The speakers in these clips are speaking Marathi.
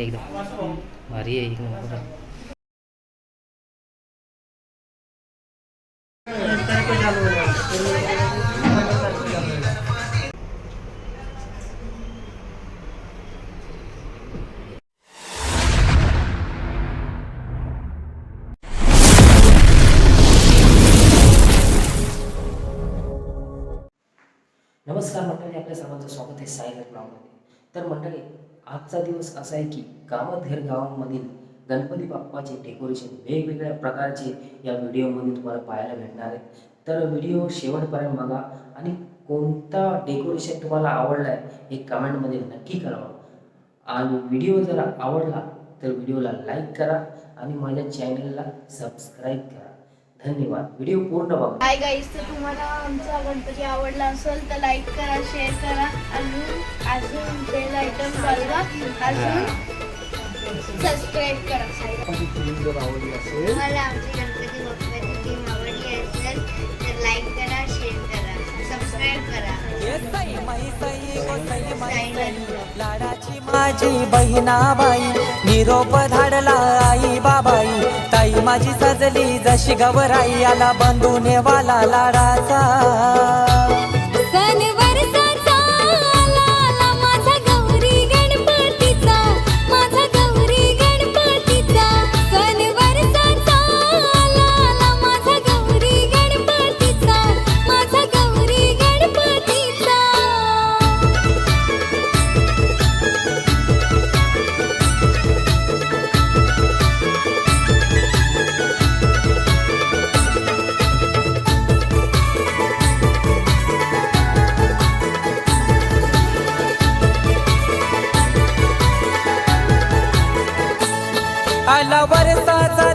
आहे एकदम भारी आहे एक नंबर नमस्कार मंडळी आपल्या सर्वांचं स्वागत आहे सायगर ब्लॉगमध्ये. तर मंडळी आजचा दिवस असा आहे की कामधेर गावामधील गणपती बाप्पाचे डेकोरेशन वेगवेगळ्या प्रकारचे या व्हिडिओमध्ये तुम्हाला पाहायला भेटणार आहे तर व्हिडिओ शेवटपर्यंत बघा आणि कोणता डेकोरेशन तुम्हाला आवडला आहे हे कमेंटमध्ये नक्की कळवा. आणि व्हिडिओ जर आवडला तर व्हिडिओला लाईक करा आणि माझ्या चॅनलला सबस्क्राईब करा. धन्यवाद. व्हिडिओ पूर्ण बघा. हाय गाईज तर तुम्हाला आमचा गणपती आवडला असेल तर लाईक करा शेअर करा. अजून अजून बेल आयटम करा अजून सबस्क्राईब करा. जर आवडली असेल तुम्हाला आमची गणपती बाप्पाची टीम आवडली असेल तर लाईक करा शेअर करा. सबस्क्राईब करा लाडाची माझी बहिणाबाई निरोप धाडला आई बाबाई ताई माझी सजली जशी गवराई आला बंधू नेवाला लाडाचा.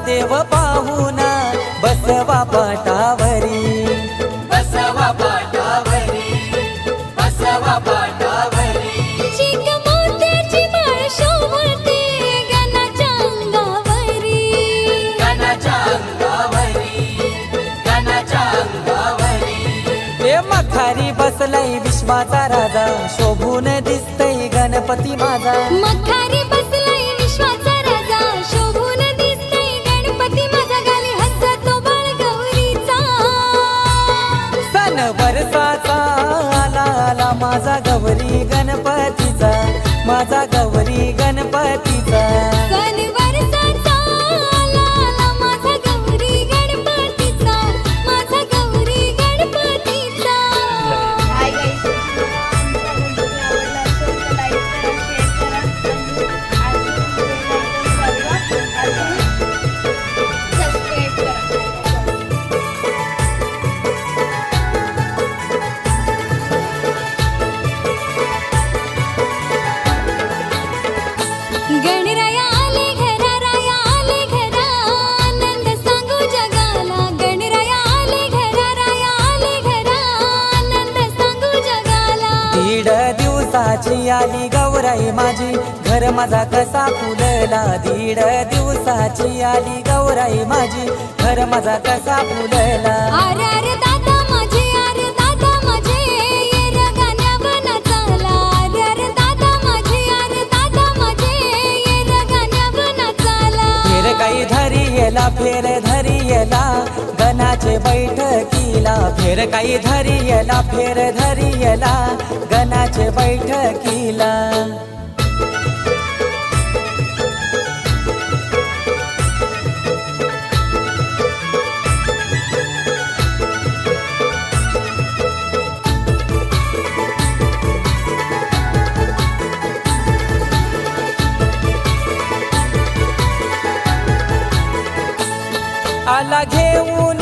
देव पाहुणा बसवा पाटावरी. बसवा पाटावरी बसवा पाटावरी. मोत्याची माळ शोभते गणाच्या अंगावरी गणाच्या अंगावरी गणाच्या अंगावरी ए मखारी बसलाय विश्वाचा राजा शोभून दिसतय गणपती माझा. मखारी सण आला आला माझा गौरी गणपतीचा माझा गौरी गणपतीचा. दिवसाची आली गौराई माझी. घर माझा कसा फुलला दीड दिवसाची आली गौराई माझी. घर माझा कसा फुलला. दादा माझे दादा माझे दादा माझे दादा माझे फेर काही धरी येला फेर धरी येला गणाचे बैठकीला फेर काही धरी येला फेर धरी येला गणाचे बैठकीला. आला घेऊन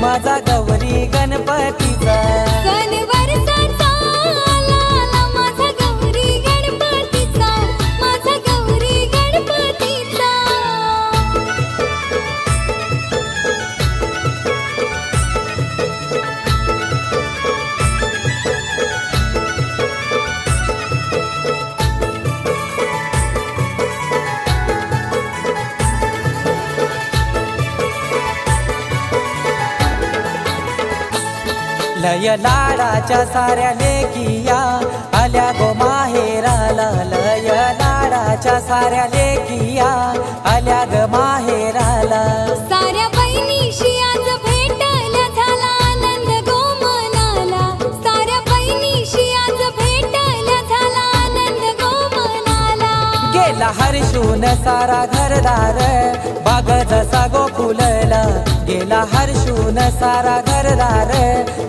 माझा लय लाडाच्या साऱ्या लेकिया आल्या गो माहेराला लय लाडाच्या साऱ्या लेकिया आल्या ग माहेराला साऱ्या बहिणीशी आज भेटायला झाला आनंद गो मनाला. साऱ्या बहिणीशी आज भेटायला झाला आनंद गो मनाला. गेला हर्षून सारा घरदार बाग जसा गोकुलला. गेला हर्षून सारा घरदार.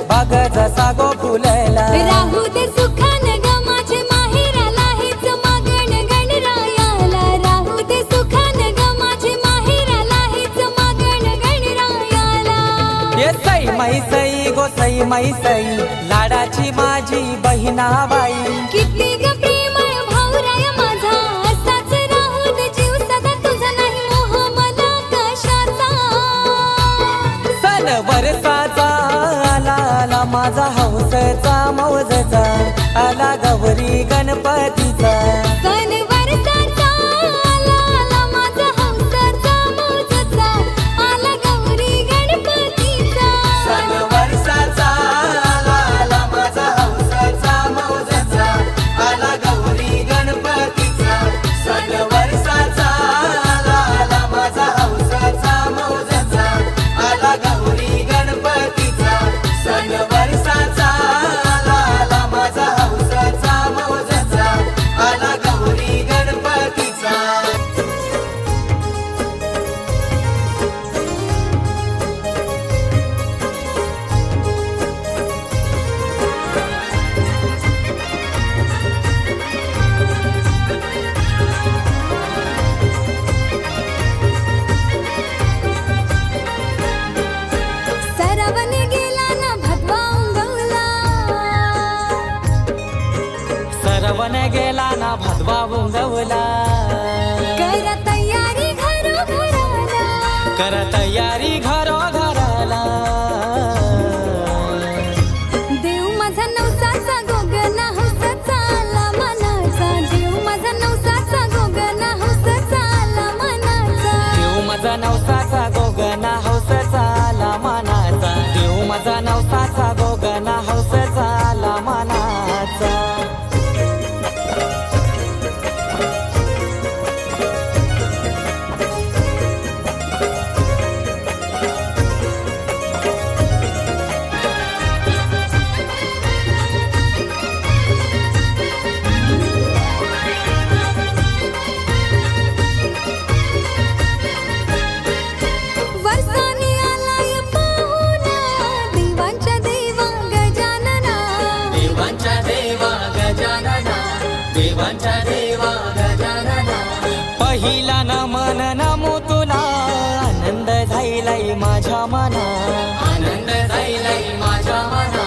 बाग जसा गोकुलला राहू दे सुखान ग माझे माहेराला हेच मागण गणरायाला. राहू दे सुखान ग माझे माहेराला हेच मागण गणरायाला. ये सई गो सई मै सई लाडाची माझी बहिणाबाई. किती माझा हौसचा मौजचा आला गौरी गणपतीचा. पण गेला ना भादवा उंगवला झाईलाई माझ्या मना. आनंद झाईलाई माझ्या मना.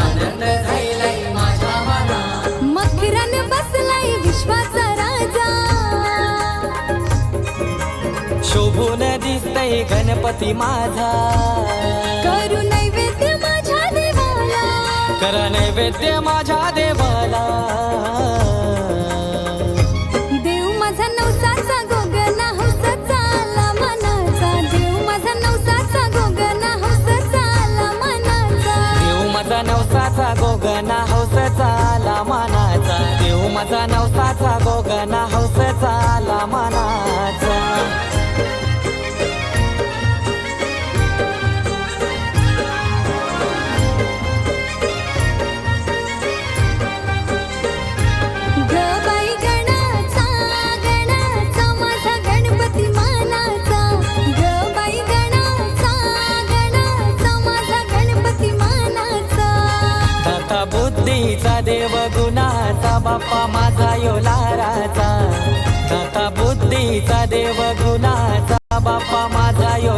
आनंद झाईलाई माझ्या मना. मखरान बसलाय विश्वाचा राजा. शोभून दिसतय गणपती माझा. करू नैवेद्य माझ्या देवाला. कर नैवेद्य माझ्या देवाला. माझा नवसाचा गोगना हौस आला मनाचा. बाप्पा माझा यो लाराचा. दाता बुद्धीचा देव गुणाचा. बाप्पा माझा यो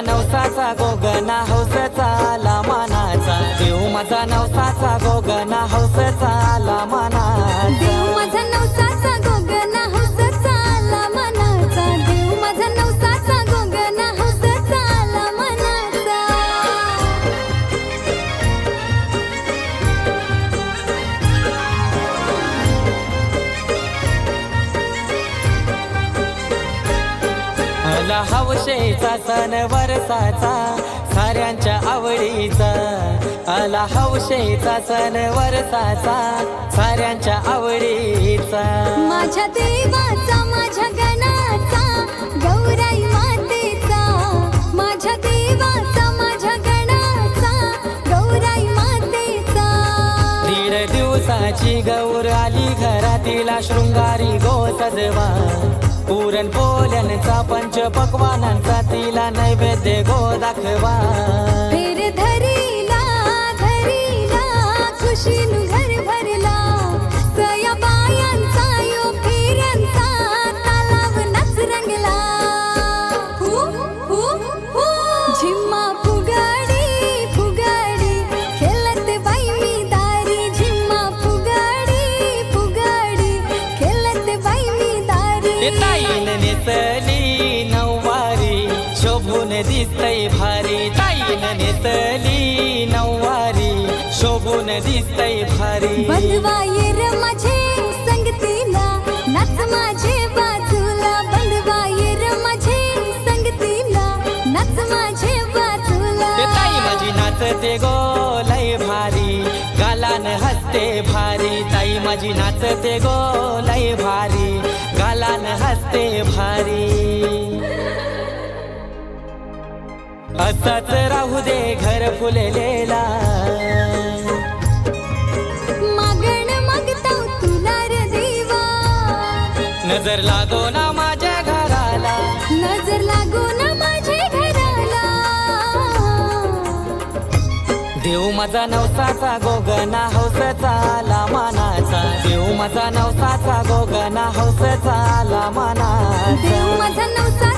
माझा नवसाचा गोगना हौसचा आला मानाचा. देव माझा नवसाचा गोगना हौसचा आला मानाचा. देव माझा नवसा आला सण वरसाचा साऱ्यांच्या आवडीचा. आला हौशेचा सण वरसाचा साऱ्यांच्या आवडीचा. माझ्या देवाचा माझ्या गणाचा गौराई दिवसाची गौर आली घरातील शृंगारी गो सजवा. पुरण पोल्यांचा पंच पकवानांचा तिला नैवेद्य गो दाखवा. दिसतय भारी ताईन नेसली नऊवारी. शोभून दिसतय भारी. बंधवा ये र माझे संगतीला नाच माझे बाजूला. बंधवा ये र माझे संगतीला नाच माझे बाजूला. ताई माझी नाचते गो लय भारी. गालान हसते भारी. ताई माझी नाचते गो लय भारी. गालान हसते भारी. असाच राहू दे घर फुललेला. मागण मागता तुला र देवा. नजर लागो ना माझ्या घराला. नजर लागू ना माझे घराला. देव माझा नवसाचा गोगना हौसचा आला मानाचा देव माझा नवसाचा गोगना हौसचा आला मानाचा देव माझा नवसा